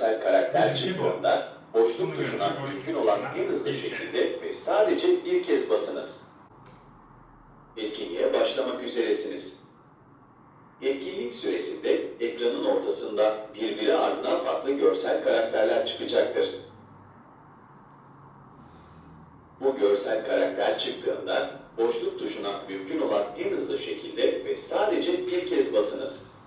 görsel karakter çıktığında boşluk tuşuna mümkün olan en hızlı şekilde ve sadece bir kez basınız. Etkinliğe başlamak üzeresiniz. Etkinlik süresinde ekranın ortasında birbiri ardına farklı görsel karakterler çıkacaktır. Bu görsel karakter çıktığında boşluk tuşuna mümkün olan en hızlı şekilde ve sadece bir kez basınız.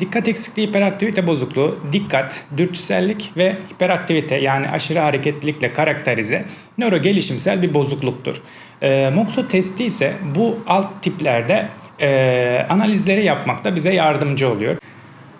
Dikkat eksikliği hiperaktivite bozukluğu, dikkat, dürtüsellik ve hiperaktivite yani aşırı hareketlilikle karakterize nöro gelişimsel bir bozukluktur. E, Moxo testi ise bu alt tiplerde e, analizleri yapmakta bize yardımcı oluyor.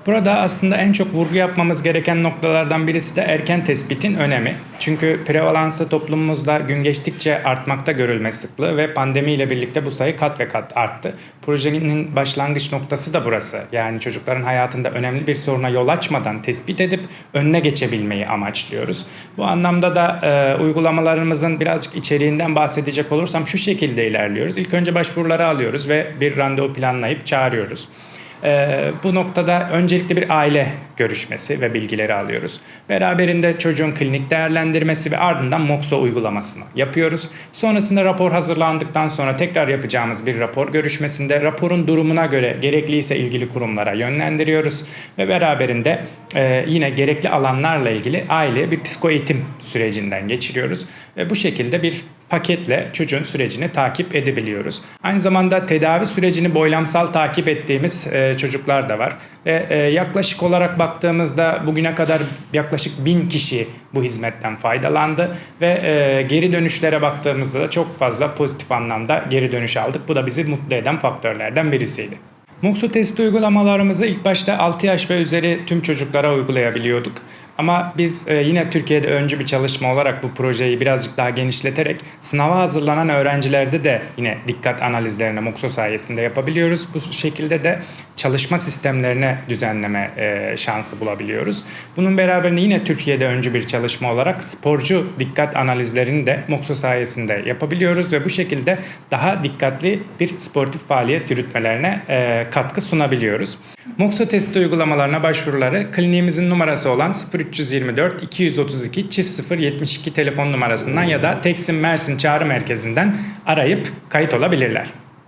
Burada aslında en çok vurgu yapmamız gereken noktalardan birisi de erken tespitin önemi. Çünkü prevalansı toplumumuzda gün geçtikçe artmakta görülme sıklığı ve pandemiyle birlikte bu sayı kat ve kat arttı. Projenin başlangıç noktası da burası. Yani çocukların hayatında önemli bir soruna yol açmadan tespit edip önüne geçebilmeyi amaçlıyoruz. Bu anlamda da e, uygulamalarımızın birazcık içeriğinden bahsedecek olursam şu şekilde ilerliyoruz. İlk önce başvuruları alıyoruz ve bir randevu planlayıp çağırıyoruz. Ee, bu noktada öncelikle bir aile görüşmesi ve bilgileri alıyoruz. Beraberinde çocuğun klinik değerlendirmesi ve ardından MOXO uygulamasını yapıyoruz. Sonrasında rapor hazırlandıktan sonra tekrar yapacağımız bir rapor görüşmesinde raporun durumuna göre gerekliyse ilgili kurumlara yönlendiriyoruz ve beraberinde e, yine gerekli alanlarla ilgili aileye bir psikoeğitim sürecinden geçiriyoruz. Ve bu şekilde bir paketle çocuğun sürecini takip edebiliyoruz. Aynı zamanda tedavi sürecini boylamsal takip ettiğimiz e, çocuklar da var. Ve e, yaklaşık olarak baktığımızda bugüne kadar yaklaşık bin kişi bu hizmetten faydalandı. Ve e, geri dönüşlere baktığımızda da çok fazla pozitif anlamda geri dönüş aldık. Bu da bizi mutlu eden faktörlerden birisiydi. Muksu testi uygulamalarımızı ilk başta 6 yaş ve üzeri tüm çocuklara uygulayabiliyorduk. Ama biz e, yine Türkiye'de öncü bir çalışma olarak bu projeyi birazcık daha genişleterek sınava hazırlanan öğrencilerde de yine dikkat analizlerini Mukso sayesinde yapabiliyoruz. Bu şekilde de çalışma sistemlerine düzenleme e, şansı bulabiliyoruz. Bunun beraberinde yine Türkiye'de öncü bir çalışma olarak sporcu dikkat analizlerini de Mokso sayesinde yapabiliyoruz ve bu şekilde daha dikkatli bir sportif faaliyet yürütmelerine e, katkı sunabiliyoruz. Mokso testi uygulamalarına başvuruları kliniğimizin numarası olan 0324 232 çift 072 telefon numarasından ya da Teksim Mersin Çağrı Merkezi'nden arayıp kayıt olabilirler.